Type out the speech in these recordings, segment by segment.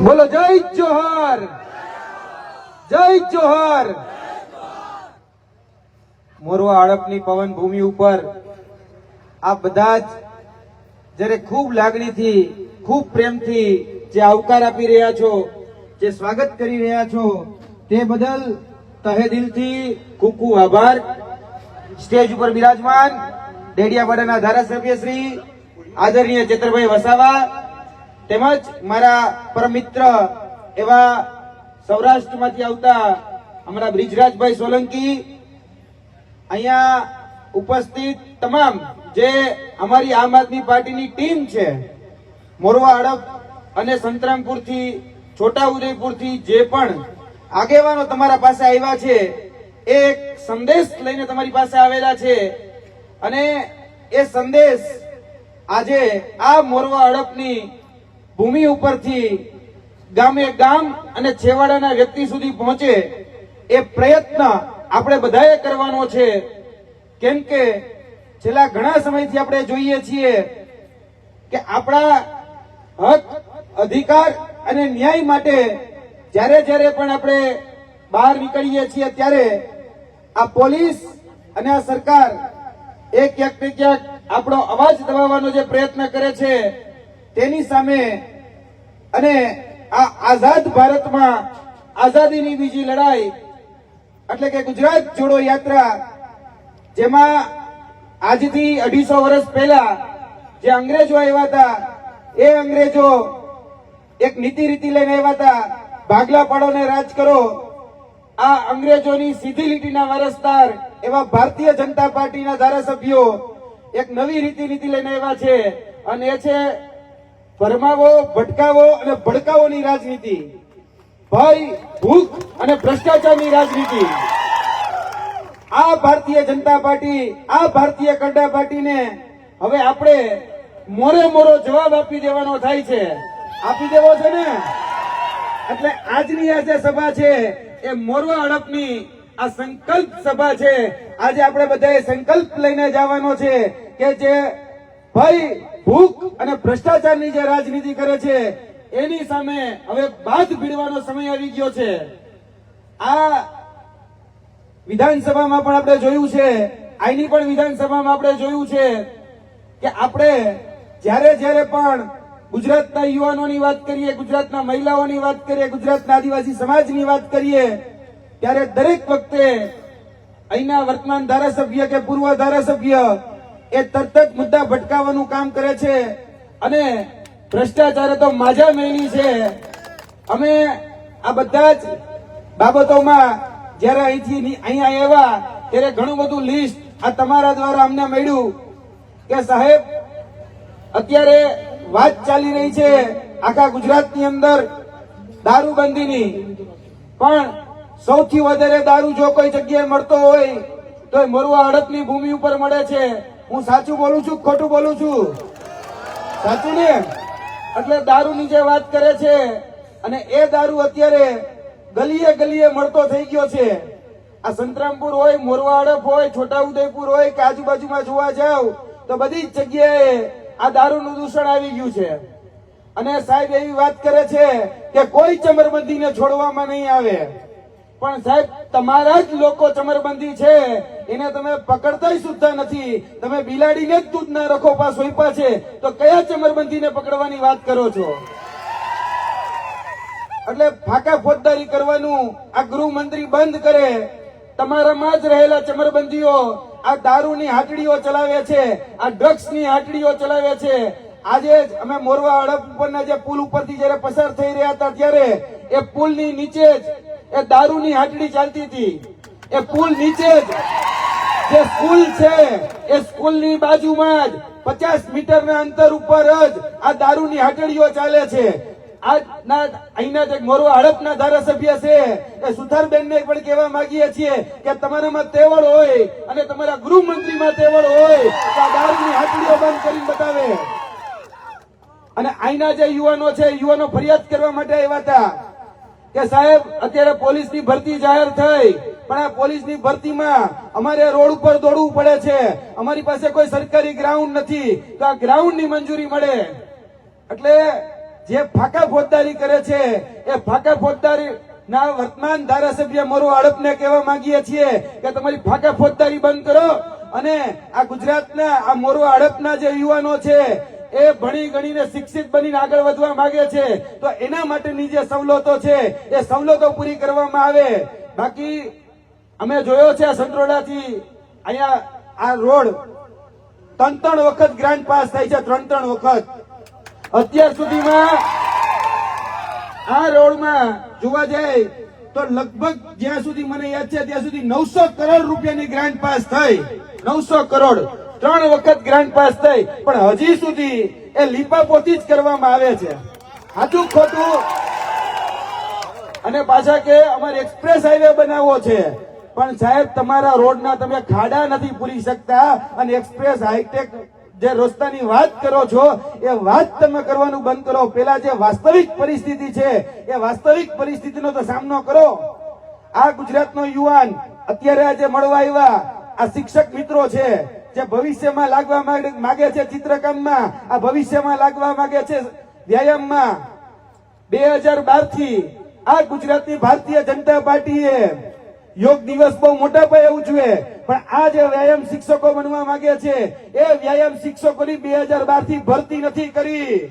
બોલો, જય જોહર. જય જોહર. મોરવા હડપની પવન ભૂમિ ઉપર આ બધા જ જ્યારે ખૂબ લાગણીથી, ખૂબ પ્રેમથી જે આવકાર આપી રહ્યા છો, જે સ્વાગત કરી રહ્યા છો, તે બદલ તહે દિલથી ખૂબ ખૂબ આભાર. સ્ટેજ ઉપર બિરાજમાન ડેડિયાપાડાના ધારાસભ્ય શ્રી આદરણીય ચેતરભાઈ વસાવા તેમજ મારા પરમ મિત્ર એવા સૌરાષ્ટ્રમાંથી આવતા અમારા બ્રિજરાજભાઈ સોલંકી, અહીંયા ઉપસ્થિત તમામ જે અમારી આમ આદમી પાર્ટીની ટીમ છે, મોરવા હડપ અને સંતરામપુરથી, છોટાઉદેપુરથી જે પણ આગેવાનો તમારા પાસે આવ્યા છે એક સંદેશ લઈને તમારી પાસે આવેલા છે. અને એ સંદેશ આજે આ મોરવા હડપની ભૂમિ ઉપરથી ગામે ગામ અને છેવાડાના વ્યક્તિ સુધી પહોંચે એ પ્રયત્ન આપણે બધાએ કરવાનો છે. કેમ કે છેલ્લા ઘણા સમયથી આપણે જોઈએ છીએ કે આપણા હક, અધિકાર અને ન્યાય માટે જ્યારે જ્યારે પણ આપણે બહાર નીકળીએ છીએ ત્યારે આ પોલીસ અને આ સરકાર એ ક્યાંક ને ક્યાંક આપણો અવાજ દબાવવાનો જે પ્રયત્ન કરે છે તેની સામે અને આ આઝાદ ભારતમાં આઝાદીની બીજી લડાઈ, એટલે કે ગુજરાત જોડો યાત્રા, જેમાં આજથી અઢીસો વર્ષ પહેલા જે અંગ્રેજો આવ્યા હતા, એ અંગ્રેજો એક નીતિ રીતિ લઈને આવ્યા હતા ભાગલા પાડો ને રાજ કરો. આ અંગ્રેજોની સીધી લીટીના વારસદાર એવા ભારતીય જનતા પાર્ટીના ધારાસભ્યો એક નવી રીતિ નીતિ લઈને આવ્યા છે. અને એ છે ભરમાવો ભટકાવો અને ભડકાવોની રાજનીતિ. ભય ભૂખ અને ભ્રષ્ટાચારની રાજનીતિ. આ ભારતીય જનતા પાર્ટી, આ ભારતીય કરડા પાર્ટીને હવે આપણે મોરે મોરો જવાબ આપી દેવાનો થાય છે. આપી દેવો છે ને? એટલે આજની આ જે સભા છે, એ મોરવા હડપની આ સંકલ્પ સભા છે. આજે આપણે બધાએ સંકલ્પ લઈને જવાનો છે કે જે ભય ભૂખ અને ભ્રષ્ટાચારની જે રાજનીતિ કરે છે, એની સામે હવે બાદ ભીડવાનો સમય આવી ગયો છે. આ વિધાનસભામાં પણ આપણે જોયું છે, આઈની પણ વિધાનસભામાં આપણે જોયું છે કે આપણે જ્યારે જ્યારે પણ ગુજરાતના યુવાનોની વાત કરીએ, ગુજરાતના મહિલાઓની વાત કરીએ, ગુજરાતના આદિવાસી સમાજની વાત કરીએ, ત્યારે દરેક વખતે અહીંના વર્તમાન ધારાસભ્ય કે પૂર્વ ધારાસભ્ય એ તરત જ મુદ્દા ભટકાવવાનું કામ કરે છે. અને ભ્રષ્ટાચારે તો માજા મેળવી છે. અમે આ બધા જ બાબતોમાં જ્યારે અહીંથી અહીંયા આવ્યા ત્યારે ઘણું બધું લિસ્ટ આ તમારા દ્વારા અમને મળ્યું કે સાહેબ, અત્યારે વાત ચાલી રહી છે આખા ગુજરાતની અંદર દારૂબંધીની. પણ સૌથી વધારે દારૂ જો કોઈ જગ્યાએ મળતો હોય તો એ મોરવા હડપની ભૂમિ ઉપર મળે છે. હું સાચું બોલું છું ખોટું બોલું છું? સાચું ને? એટલે દારૂની જે વાત કરે છે, અને એ દારૂ અત્યારે ગલીએ ગલીએ મળતો થઈ ગયો છે. આ સંતરામપુર હોય મોરવા હડપ હોય, છોટાઉદેપુર હોય, કે આજુબાજુમાં જોવા જાવ, તો બધી જ જગ્યાએ આ દારૂનું દૂષણ આવી ગયું છે. અને સાહેબ એવી વાત કરે છે કે કોઈ ચમરબંધીને છોડવામાં નહીં આવે. પણ સાહેબ, તમારા જ લોકો ચમરબંધી છે. એને તમે પકડતા સુદ્ધા નથી. તમે બિલાડીને જ દૂધના રખોપા સોંપ્યા છે. તો કયા ચમરબંધીને પકડવાની વાત કરો છો? એટલે ફાકા ફોજદારી કરવાનું આ ગૃહમંત્રી બંધ કરે. તમારામાં જ રહેલા ચમરબંધીઓ આ દારૂની હાટડીઓ ચલાવે છે, આ ડ્રગ્સની હાટડીઓ ચલાવે છે. આજે જ અમે મોરવા હડપ ઉપરના જે પુલ ઉપરથી જયારે પસાર થઈ રહ્યા હતા ત્યારે, એ પુલની નીચે જ એ દારૂની હાટડી ચાલતી હતી. એ પુલ નીચે જ. સ્કૂલ છે, એ સ્કૂલની બાજુમાં જ. પચાસ મીટરના અંતર ઉપર જ આ દારૂની હાટડીઓ ચાલે છે. આજના, અહીંના જે મોરવા હડપના ધારાસભ્ય છે. એ સુથારબેનને પણ કહેવા માંગીએ છીએ કે તમારામાં તેવડ હોય અને તમારા ગૃહમંત્રીમાં તેવળ હોય, તો આ દારૂની હાટડીઓ બંધ કરીને બતાવે. અને અહીંના જે યુવાનો છે, યુવાનો ફરિયાદ કરવા માટે આવ્યા હતા. કે સાહેબ, અત્યારે પોલીસની ભરતી જાહેર થઈ, પણ આ પોલીસની ભરતીમાં અમારે રોડ ઉપર દોડવું પડે છે. અમારી પાસે કોઈ સરકારી ગ્રાઉન્ડ નથી, તો આ ગ્રાઉન્ડની મંજૂરી મળે. એટલે જે ફાકા ફોજદારી કરે છે, એ ફાકા ફોજદારી ના વર્તમાન ધારાસભ્ય મોરો હડપને કહેવા માંગીએ છીએ કે તમારી ફાકા ફોજદારી બંધ કરો. અને આ ગુજરાતના, આ મોરો હડપના જે યુવાનો છે એ ભણી ગણીને શિક્ષિત બનીને આગળ વધવા માંગે છે. તો એના માટેની જે સવલતો છે, એ સવલતો પૂરી કરવામાં આવે. બાકી અમે જોયો છે સંત્રોડાથી અહીંયા આ રોડ ત્રણ ત્રણ વખત ગ્રાન્ટ પાસ થાય છે, ત્રણ ત્રણ વખત. અત્યાર સુધીમાં આ રોડમાં જોવા જાય તો લગભગ જ્યાં સુધી મને યાદ છે, ત્યાં સુધી નવસો કરોડ રૂપિયાની ગ્રાન્ટ પાસ થઈ. નવસો કરોડ. ત્રણ વખત ગ્રાન્ટ પાસ થઈ, પણ હજી સુધી એ લીપાપોતી જ કરવામાં આવે છે. સાચું ખોટું? અને પાછા કે અમારે એક્સપ્રેસ હાઈવે બનાવવો છે. પણ સાહેબ, તમારા રોડના તમે ખાડા નથી પૂરી શકતા અને એક્સપ્રેસ હાઈટેક જે રસ્તાની વાત કરો છો, એ વાત તમે કરવાનું બંધ કરો. પેલા જે વાસ્તવિક પરિસ્થિતિ છે, એ વાસ્તવિક પરિસ્થિતિનો તો સામનો કરો. આ ગુજરાતનો યુવાન અત્યારે આજે મળવા આવ્યા. આ શિક્ષક મિત્રો છે. જે ભવિષ્યમાં લાગવા માંગે- છે ચિત્રકામમાં, આ ભવિષ્યમાં લાગવા માંગે છે વ્યાયામમાં. બે હજારથી આ ગુજરાતની ભારતીય જનતા પાર્ટીએ યોગ દિવસ બહુ મોટા પાયે ઉજવે, પણ આ જે વ્યાયામ શિક્ષકો બનવા માંગે છે, એ વ્યાયામ શિક્ષકોની બે હજાર બારથી ભરતી નથી કરી.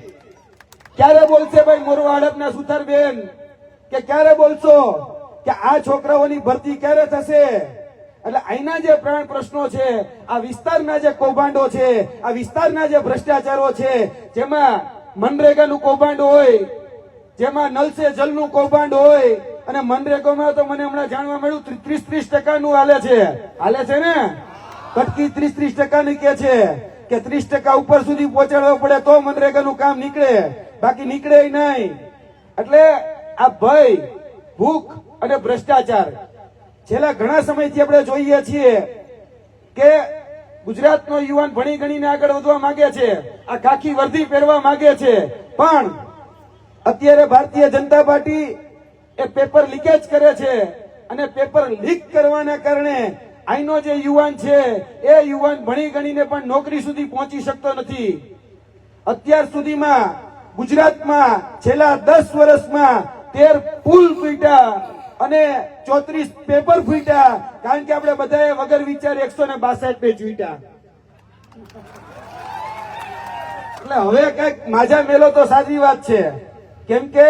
ક્યારે બોલશે ભાઈ મોરવા હડપના સુથારબેન? કે ક્યારે બોલશો? કે આ છોકરાઓની ભરતી ક્યારે થશે? એટલે અહીંના જે પ્રશ્નો છે, આ વિસ્તારના જે કૌભાંડો છે, આ વિસ્તારના જે ભ્રષ્ટાચારો છે, જેમાં મનરેગાનું કૌભાંડ હોય, જેમાં નલસે જલનું કૌભાંડ હોય, અને મનરેગામાં તો મને હમણાં જાણવા મળ્યું ત્રીસ ત્રીસ ટકાનું હાલે છે. હાલે છે ને? કટકી ત્રીસ ત્રીસ ટકાની કે છે. કે ત્રીસ ટકા ઉપર સુધી પહોંચાડવા પડે તો મનરેગાનું કામ નીકળે. બાકી નીકળે નહીં. એટલે આ ભય, ભૂખ અને ભ્રષ્ટાચાર છેલ્લા ઘણા સમયથી આપણે જોઈએ છીએ કે ગુજરાતનો યુવાન ભણી ગણીને આગળ વધવા માંગે છે. આ કાખી વર્ધી પહેરવા માંગે છે. પણ અત્યારે ભારતીય જનતા પાર્ટી એ પેપર લીકેજ કરે છે અને પેપર લીક કરવાના કારણે અહીંનો જે યુવાન છે એ યુવાન ભણી ગણીને પણ નોકરી સુધી પહોંચી શકતો નથી. અત્યાર સુધીમાં ગુજરાતમાં છેલ્લા દસ વર્ષમાં તેર પુલ ફૂટ્યા અને ચોત્રીસ પેપર ફૂટ્યા. કારણ કે આપણે બધાએ વગર વિચાર એકસો ને બાસઠ પેજ ફૂટ્યા એટલે હવે કંઈક માજા મેલો તો સાચી વાત છે. કેમ કે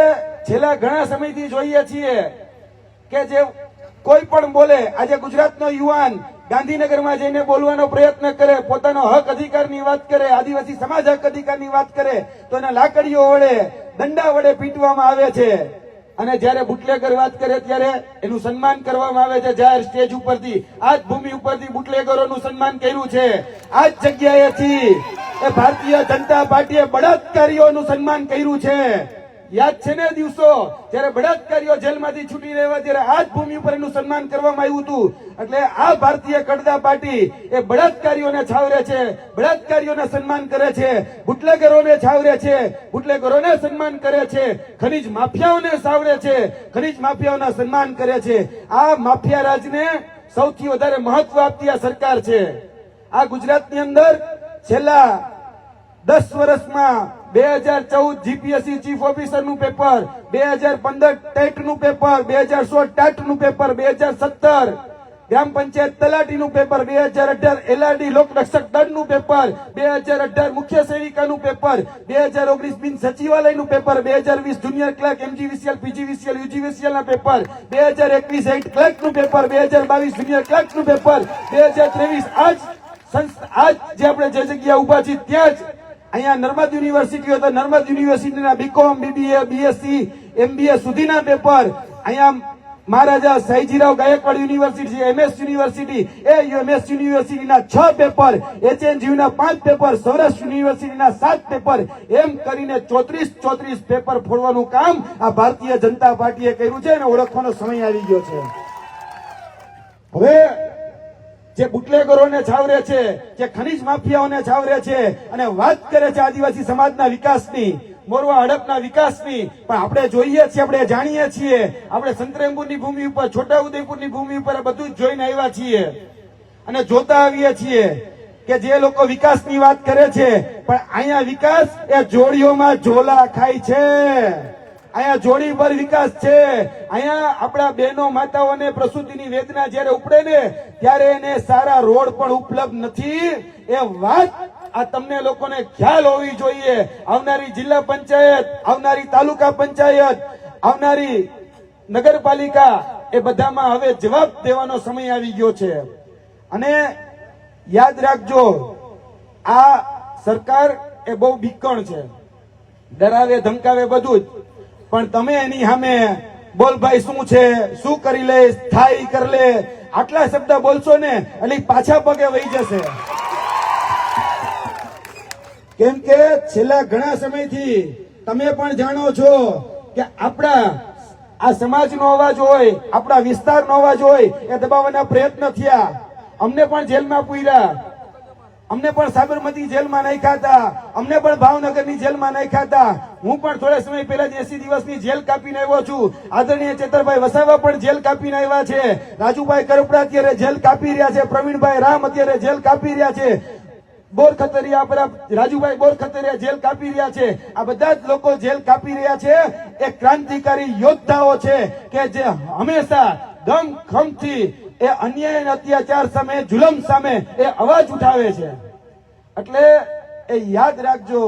છેલ્લા ઘણા સમયથી જોઈએ છીએ કે જે કોઈ પણ બોલે, આજે ગુજરાતનો યુવાન ગાંધીનગરમાં જઈને બોલવાનો પ્રયત્ન કરે, પોતાનો હક અધિકારની વાત કરે, આદિવાસી સમાજ હક અધિકારની વાત કરે, તો એને લાકડીઓ વડે, દંડા વડે પીટવામાં આવે છે. અને જ્યારે બુટલેગર વાત કરે ત્યારે એનું સન્માન કરવામાં આવે છે જાહેર સ્ટેજ ઉપરથી. આ જ ભૂમિ ઉપરથી બુટલેગરોનું સન્માન કર્યું છે. આ જ જગ્યાએથી એ ભારતીય જનતા પાર્ટીએ બળાત્કારીઓનું સન્માન કર્યું છે. યાદ છે ને દિવસો? જયારે બળાત્કારીઓ જેલમાંથી છૂટી રહ્યા ત્યારે આ જ ભૂમિ ઉપર એનું સન્માન કરવામાં આવ્યું હતું, એટલે આ ભારતીય કડદા પાર્ટી એ બળાત્કારીઓને છાવરે છે, બળાત્કારીઓને સન્માન કરે છે, બુટલેગરોને છાવરે છે, બુટલેગરોને સન્માન કરે છે, ખનીજ માફિયાઓને સાવરે છે, ખનીજ માફિયાઓના સન્માન કરે છે. આ માફિયા રાજને સૌથી વધારે મહત્વ આપતી આ સરકાર છે. આ ગુજરાતની અંદર છેલ્લા દસ વર્ષમાં બે હજાર ચૌદ જીપીએસસી ચીફ ઓફિસરનું પેપર બે હજાર પંદર ટેટનું પેપર બે હજાર સોળ ટાટનું પેપર બે હજાર સત્તર ગ્રામ પંચાયત તલાટી નું પેપર બે હજાર અઢાર એલઆરડી લોકરક્ષક દળનું પેપર બે હજાર અઢાર મુખ્ય સેવિકા નું પેપર બે હજાર ઓગણીસ બિન સચિવાલયનું પેપર બે હજાર વીસ junior clerk MGVCL PGVCL UGVCL ના પેપર બે હજાર એકવીસ એઇટ ક્લર્કનું પેપર બે હજાર બાવીસ જુનિયર ક્લર્કનું પેપર બે હજાર ત્રેવીસ આજ આજ જે આપણે જે જગ્યા ઊભા છીએ ત્યાં જ અહીંયા નર્મદ યુનિવર્સિટી હોય તો નર્મદ યુનિવર્સિટીના બીકોમ બીબીએ બીએસસી એમબીએ સુધીના પેપર અહીંયા Maharaja Sayajirao Gaekwad university MS university. એ એમએસ યુનિવર્સિટીના છ પેપર એચએનજીયુના પાંચ પેપર સૌરાષ્ટ્ર યુનિવર્સિટીના સાત પેપર એમ કરીને ચોત્રીસ ચોત્રીસ પેપર ફોડવાનું કામ આ ભારતીય જનતા પાર્ટીએ કર્યું છે અને ઓળખવાનો સમય આવી ગયો છે. હવે જે બુટલેગરોને છાવરે છે, જે ખનીજ માફિયાઓને છાવરે છે અને વાત કરે છે આદિવાસી સમાજના વિકાસની, મોરવા હડપના વિકાસની. પણ આપણે જોઈએ છીએ, આપણે જાણીએ છીએ, આપણે સંતરેમપુરની ભૂમિ ઉપર છોટા ઉદયપુરની ભૂમિ ઉપર બધું જોઈને આવ્યા છીએ. અને જોતા આવીએ છીએ કે જે લોકો વિકાસની વાત કરે છે, પણ અહીંયા વિકાસ એ જોડીઓમાં ઝોલા ખાય છે. અહીંયા જોડી પર વિકાસ છે. અહીંયા આપણા બહેનો, માતાઓને પ્રસૂતિની વેદના જ્યારે ઉપડે ને, ત્યારે એને સારા રોડ પણ ઉપલબ્ધ નથી. એ વાત આ તમને લોકોને ખ્યાલ હોવી જોઈએ. આવનારી જિલ્લા પંચાયત, આવનારી તાલુકા પંચાયત, આવનારી નગરપાલિકા એ બધામાં હવે જવાબ દેવાનો સમય આવી ગયો છે. અને યાદ રાખજો, આ સરકાર એ બહુ બીકણ છે. ડરાવે, ધમકાવે બધું જ. પણ તમે એની સામે બોલ ભાઈ, શું છે? શું કરી લે? થાય કરી લે. આટલા શબ્દ બોલશો ને એટલે પાછા પગે વહી જશે. કેમ કે છેલ્લા ઘણા સમયથી તમે પણ જાણો છો કે આપણા આ સમાજનો અવાજ હોય, આપણા વિસ્તારનો અવાજ હોય, એ દબાવવાના પ્રયત્ન થયા. અમને પણ જેલમાં પૂર્યા. અમને પણ સાબરમતી જેલમાં નાખ્યા હતા. અમને પણ ભાવનગરની જેલમાં નાખ્યા હતા. હું પણ થોડા સમય પહેલા એસી દિવસની જેલ કાપીને આવ્યો છું. આદરણીય ચેતરભાઈ વસાવા પણ જેલ કાપીને આવ્યા છે. રાજુભાઈ કરપડા અત્યારે જેલ કાપી રહ્યા છે. પ્રવીણભાઈ રામ અત્યારે જેલ કાપી રહ્યા છે. બોર ખતરિયા આપણા રાજુભાઈ બોર ખતરિયા જેલ કાપી રહ્યા છે. આ બધા જ લોકો જેલ કાપી રહ્યા છે. એ ક્રાંતિકારી યોદ્ધાઓ છે કે જે હંમેશા દમ ખમથી એ અન્યાય અત્યાચાર સામે, જુલમ સામે એ અવાજ ઉઠાવે છે. એટલે એ યાદ રાખજો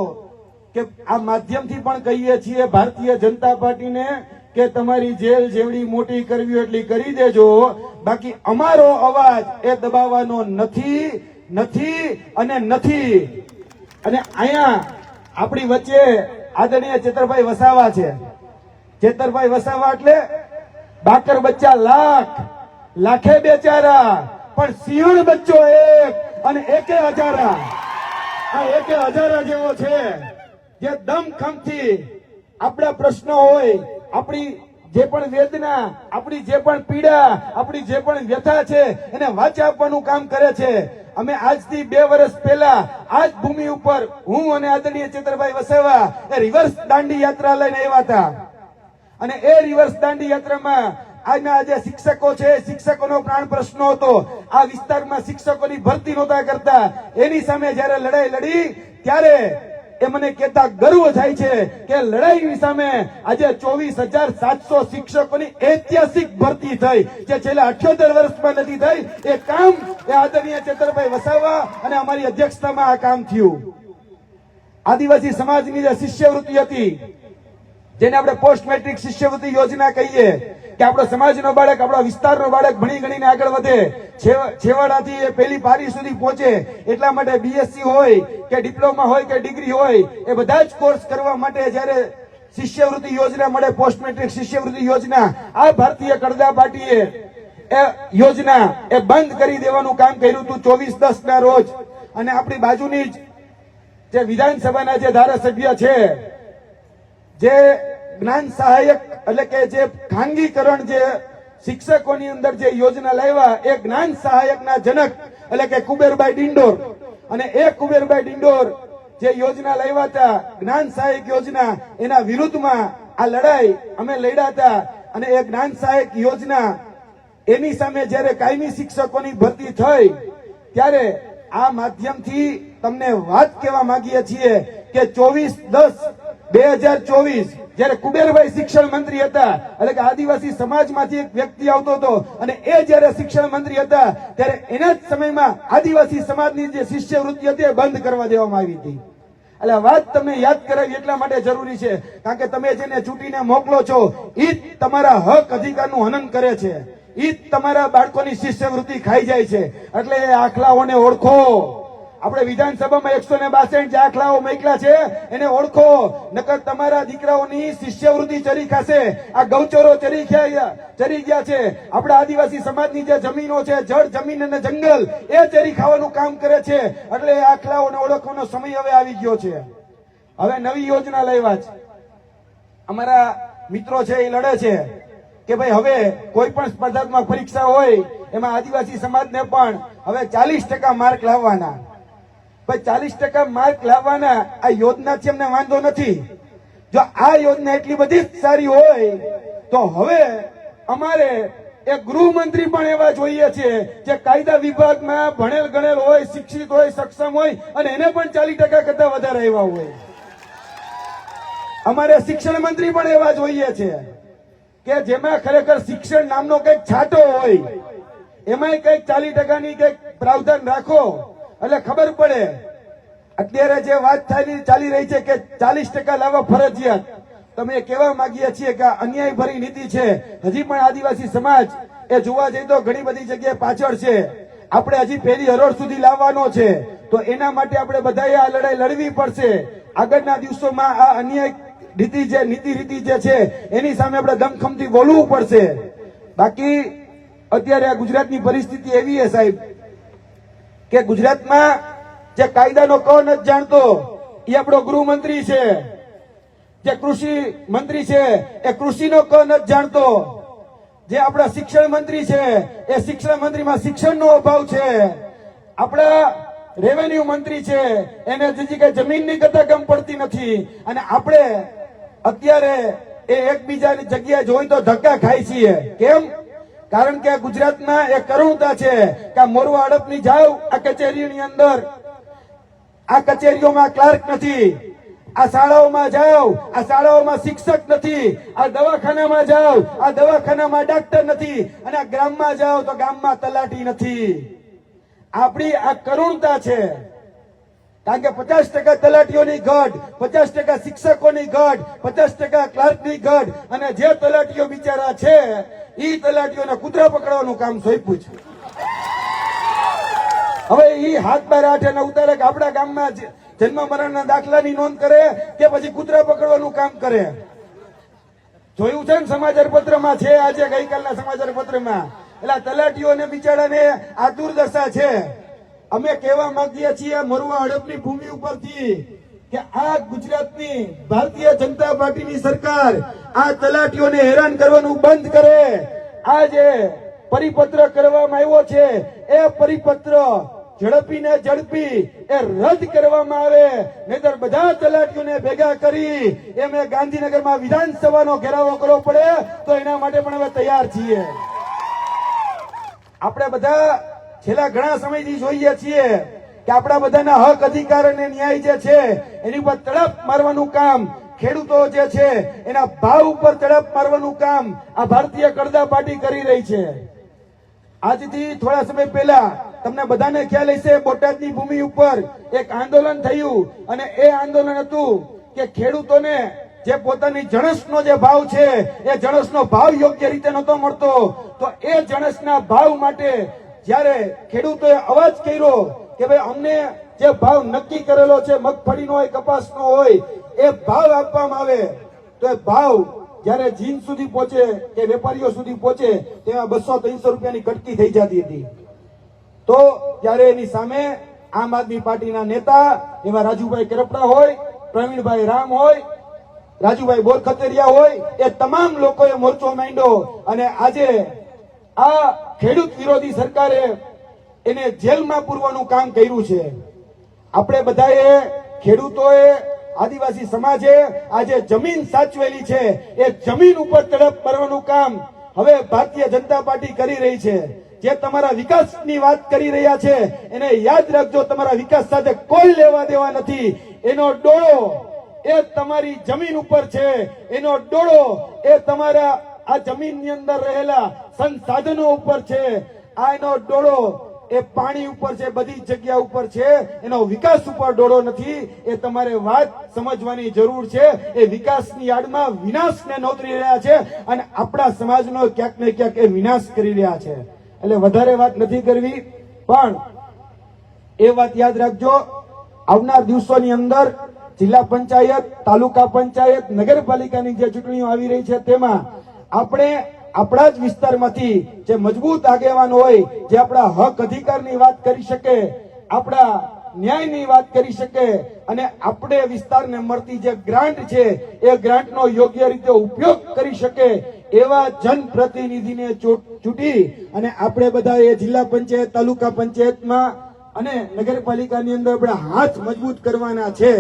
કે આ માધ્યમથી પણ કહીએ છીએ, ભારતીય જનતા પાર્ટીને કે તમારી જેલ જેવડી મોટી કરવી એટલી કરી દેજો. બાકી અમારો અવાજ એ દબાવવાનો નથી નથી અને નથી. અને અહીંયા આપણી વચ્ચે આદરણીય ચેતરભાઈ વસાવા છે. ચેતરભાઈ વસાવા એટલે બાકર બચ્ચા લાખ લાખે બેચારા પણ સિંહણ બચ્ચો એક અને એકે હજારા. આ એકે હજારા જેવો છે, જે દમખમથી આપણા પ્રશ્નો હોય, આપણી જે પણ વેદના, આપણી જે પણ પીડા, આપણી જે પણ વ્યથા છે, એને વાચા આપવાનું કામ કરે છે. અમે આજથી બે વર્ષ પહેલા આ જ ભૂમિ ઉપર હું અને આદરણીય ચેતરભાઈ વસાવા એ રિવર્સ દાંડી યાત્રા લઈને આવ્યા હતા. અને એ રિવર્સ દાંડી યાત્રામાં આજના શિક્ષકો છે શિક્ષકોનો પ્રાણ પ્રશ્ન હતો. આ વિસ્તારમાં શિક્ષકોની ભરતી નહોતા કરતા. એની સામે જયારે લડાઈ લડી, ત્યારે એ મને કહેતા, ગર્વ થાય છે કે લડાઈની સામે આજે ચોવીસ હજાર સાતસો શિક્ષકોની ઐતિહાસિક ભરતી થઈ, જે છેલ્લા અઠ્યોતેર વર્ષમાં નથી થઈ. એ કામ એ આદરણીય ચેતરભાઈ વસાવા અને અમારી અધ્યક્ષતામાં આ કામ થયું. આદિવાસી સમાજની જે શિષ્યવૃત્તિ હતી જેને આપણે પોસ્ટ મેટ્રિક શિષ્યવૃત્તિ યોજના કહીએ કે આપણો સમાજનો બાળક, આપણા વિસ્તારનો બાળક ભણી ગણીને આગળ વધે. છેવાડાથી એ પહેલી પારી સુધી પહોંચે. એટલા માટે બીએસસી હોય કે ડિપ્લોમા હોય કે ડિગ્રી હોય, એ બધા જ કોર્સ કરવા માટે જ્યારે શિષ્યવૃત્તિ યોજના મળે પોસ્ટ મેટ્રિક શિષ્યવૃત્તિ યોજના, આ ભારતીય કરદા પાર્ટીએ એ યોજના એ બંધ કરી દેવાનું કામ કર્યું હતું ચોવીસ દસ ના રોજ. અને આપણી બાજુની જ જે વિધાનસભાના જે ધારાસભ્ય છે જે જ્ઞાન સહાયક એટલે કે જે ખાનગીકરણ જે શિક્ષકોની અંદર જે યોજના લાવ્યા, એ જ્ઞાન સહાયકના જનક એટલે કે કુબેરભાઈ ડિંડોર. અને એ કુબેરભાઈ ડિંડોર જે યોજના લાવ્યા હતા, જ્ઞાન સહાયક યોજના, એના વિરુદ્ધમાં આ લડાઈ અમે લડ્યા હતા. અને એ જ્ઞાન સહાયક યોજના, એની સામે જ્યારે કાયમી શિક્ષકોની ભરતી થઈ, ત્યારે આ માધ્યમથી તમને વાત કહેવા માંગીએ છીએ કે ચોવીસ દસ બે હજાર ચોવીસ, જયારે કુબેરભાઈ શિક્ષણ મંત્રી હતા, એટલે કે આદિવાસી સમાજમાંથી એક વ્યક્તિ આવતો હતો, અને એ જયારે શિક્ષણ મંત્રી હતા, ત્યારે એના જ સમયમાં આદિવાસી સમાજની જે શિષ્યવૃત્તિ હતી એ બંધ કરવા દેવામાં આવી હતી. એટલે વાત તમને યાદ કરાવી એટલા માટે જરૂરી છે, કારણ કે તમે જેને ચૂંટીને મોકલો છો, ઈ જ તમારા હક અધિકારનું હનન કરે છે. જ તમારા બાળકોની શિષ્યવૃત્તિ ખાઈ જાય છે. એટલે એ આખલાઓને ઓળખો. આપણે વિધાનસભામાં એકસો ને બાસઠ દાખલાઓ મોકલા છે, એને ઓળખો. નકર તમારા દીકરાઓની શિષ્યવૃત્તિ ચરી ખાશે. આ ગૌચરો ચરી ચરી ગયા છે. આપણા આદિવાસી સમાજની જે જમીનો છે, જળ, જમીન અને જંગલ, એ ચરી ખાવાનું કામ કરે છે. એટલે એ આખલાઓને ઓળખવાનો સમય હવે આવી ગયો છે. હવે નવી યોજના લેવા છે. અમારા મિત્રો છે એ લડે છે કે ભાઈ હવે કોઈ પણ સ્પર્ધાત્મક પરીક્ષા હોય, એમાં આદિવાસી સમાજને પણ હવે ચાલીસ ટકા માર્ક લાવવાના. ચાલીસ ટકા માર્ક લાવવાના, આ યોજનાથી અમને વાંધો નથી. જો આ યોજના એટલી બધી સારી હોય, તો હવે અમારે એ ગૃહમંત્રી પણ એવા જોઈએ છે, જે કાયદા વિભાગમાં ભણેલ ગણેલ હોય, શિક્ષિત હોય, સક્ષમ હોય, અને એને પણ ચાલીસ ટકા કરતા વધારે એવા હોય. અમારે શિક્ષણ મંત્રી પણ એવા જોઈએ છે કે જેમાં ખરેખર શિક્ષણ નામનો કંઈક છાંટો હોય, એમાંય કંઈક ચાલીસ ટકાની કંઈક પ્રાવધાન રાખો એટલે ખબર પડે, અત્યારે જે વાત ચાલી રહી છે કે ચાલીસ ટકા લાવવા ફરજિયાત. તમે કહેવા માંગીએ છીએ કે અન્યાય ભરી નીતિ છે. હજી પણ આદિવાસી સમાજ, એ જોવા જઈએ તો ઘણી બધી જગ્યાએ પાછળ છે. આપણે હજી પહેલી હરોળ સુધી લાવવાનો છે. તો એના માટે આપણે બધાએ આ લડાઈ લડવી પડશે. આગળના દિવસોમાં આ અન્યાય નીતિ જે, નીતિ રીતિ જે છે, એની સામે આપણે દમખમથી બોલવું પડશે. બાકી, અત્યારે આ ગુજરાતની પરિસ્થિતિ એવી છે સાહેબ કે ગુજરાતમાં જે કાયદાનો ક નથી જાણતો, એ આપણો ગૃહમંત્રી છે. જે કૃષિ મંત્રી છે, એ કૃષિનો ક નથી જાણતો. જે આપણા શિક્ષણ મંત્રી છે, એ શિક્ષણ મંત્રીમાં શિક્ષણનો અભાવ છે. આપણા રેવન્યુ મંત્રી છે, એને હજી કઈ જમીનની કતાકમ પડતી નથી. અને આપણે અત્યારે એ એકબીજાની જગ્યાએ જોઈ તો ધક્કા ખાઈ છીએ. કેમ? કારણ કે ગુજરાતમાં એ કરુણતા છે કે મોરવા હડપની જાવ આ કચેરીની અંદર. આ કચેરીઓમાં ક્લાર્ક નથી. આ શાળાઓમાં જાઓ આ શાળાઓમાં શિક્ષક નથી. આ દવાખાનામાં જાઓ આ દવાખાનામાં ડાક્ટર નથી. અને આ ગ્રામમાં જાઓ તો ગામમાં તલાટી નથી. આપણી આ કરુણતા છે. કારણ કે પચાસ ટકા તલાટીઓની ઘટ, પચાસ ટકા શિક્ષકોની ઘટ, પચાસ ટકા ક્લાર્કની ઘટ અને જે તલાટીઓ બિચારા છે એ તલાટીઓને કૂતરા પકડવાનું કામ સોંપ્યું છે. હવે એ હાથ બાર આઠ અને ઉતારે કે આપણા ગામમાં જન્મ મરણના દાખલાની નોંધ કરે કે પછી કૂતરા પકડવાનું કામ કરે. જોયું છે ને સમાચાર પત્રમાં છે આજે ગઈકાલના સમાચાર પત્રમાં એટલે તલાટીઓને બિચારાને આ દુર્દશા છે. અમે કહેવા માંગીએ છીએ મરવા હડપની ભૂમિ ઉપરથી કે આ ગુજરાતની ભારતીય જનતા પાર્ટીની સરકાર આ તલાટીઓને હેરાન કરવાનું બંધ કરે. આ જે પરિપત્ર કરવામાં આવ્યો છે. એ પરિપત્ર ઝડપી ને ઝડપી એ રદ કરવામાં આવે. નહીતર બધા તલાટીઓને ભેગા કરી એમને ગાંધીનગરમાં વિધાનસભાનો ઘેરાવો કરવો પડે. તો એના માટે પણ અમે તૈયાર છીએ. આપણે બધા છેલ્લા ઘણા સમયથી જોઈએ છીએ કે આપણા બધાના હક, અધિકાર અને ન્યાય જે છે, એની ઉપર તડપ મારવાનું કામ ખેડૂતો જે છે, એના ભાવ ઉપર તડપ મારવાનું કામ આ ભારતીય કરદા પાર્ટી કરી રહી છે. આજથી થોડા સમય પહેલા તમને બધાને ખ્યાલ હશે, બોટાદની ભૂમિ ઉપર એક આંદોલન થયું અને એ આંદોલન હતું કે ખેડૂતોને જે પોતાની જણસનો જે ભાવ છે, એ જણસનો ભાવ યોગ્ય રીતે નહોતો મળતો, તો એ જણસના ભાવ માટે જ્યારે ખેડૂતોએ અવાજ કર્યો કે ભાઈ, અમને જે ભાવ નક્કી કરેલો છે, મગફળીનો હોય, કપાસનો હોય, એ ભાવ આપવામાં આવે, તો એ ભાવ જ્યારે જીન સુધી પહોંચે કે વેપારીઓ સુધી પહોંચે, તેમાં બસો ત્રણસો રૂપિયાની કટકી થઈ જતી હતી. તો ત્યારે એની સામે આમ આદમી પાર્ટીના નેતા, એવા રાજુભાઈ કરપડા હોય, પ્રવીણભાઈ રામ હોય, રાજુભાઈ બોરખતરિયા હોય, એ તમામ લોકોએ મોરચો માંડ્યો અને આજે આ ખેડૂત વિરોધી સરકારે એને જેલમાં પૂરવાનું કામ કર્યું છે. આપણે બધાએ ખેડૂતોએ, આદિવાસી સમાજે આજે જમીન સાચવેલી છે. એ જમીન ઉપર તડપ કરવાનું કામ હવે ભારતીય જનતા પાર્ટી કરી રહી છે. જે તમારા વિકાસની વાત કરી રહ્યા છે, એને યાદ રાખજો, તમારા વિકાસ સાથે કોઈ લેવા દેવા નથી. એનો ડોળો એ તમારી જમીન ઉપર છે. એનો ડોળો એ તમારા આ જમીનની અંદર રહેલા સંસાધનો ઉપર છે. આ ડોળો એ પાણી ઉપર છે, બધી જગ્યા ઉપર છે. એનો વિકાસ ઉપર ડોળો નથી. એ તમારે વાત સમજવાની જરૂર છે. એ વિકાસની આડમાં વિનાશને નોતરી રહ્યા છે અને આપણા સમાજનો ક્યાંક ને ક્યાંક એ વિનાશ કરી રહ્યા છે. એટલે વધારે વાત નથી કરવી. પણ એ વાત યાદ રાખજો, આવનાર દિવસોની અંદર જિલ્લા પંચાયત, તાલુકા પંચાયત, નગરપાલિકાની જે ચૂંટણીઓ આવી રહી છે તેમાં આપણે આપણા જ વિસ્તારમાંથી જે મજબૂત આગેવાન હોય, જે આપણા હક અધિકારની વાત કરી શકે, આપણા ન્યાયની વાત કરી શકે, અને આપણે વિસ્તારને મળતી જે ગ્રાન્ટ છે, એ ગ્રાન્ટનો યોગ્ય રીતે ઉપયોગ કરી શકે, એવા જનપ્રતિનિધિને ચૂંટી અને આપણે બધા એ જિલ્લા પંચાયત, તાલુકા પંચાયતમાં અને નગરપાલિકાની અંદર આપણે હાથ મજબૂત કરવાના છે.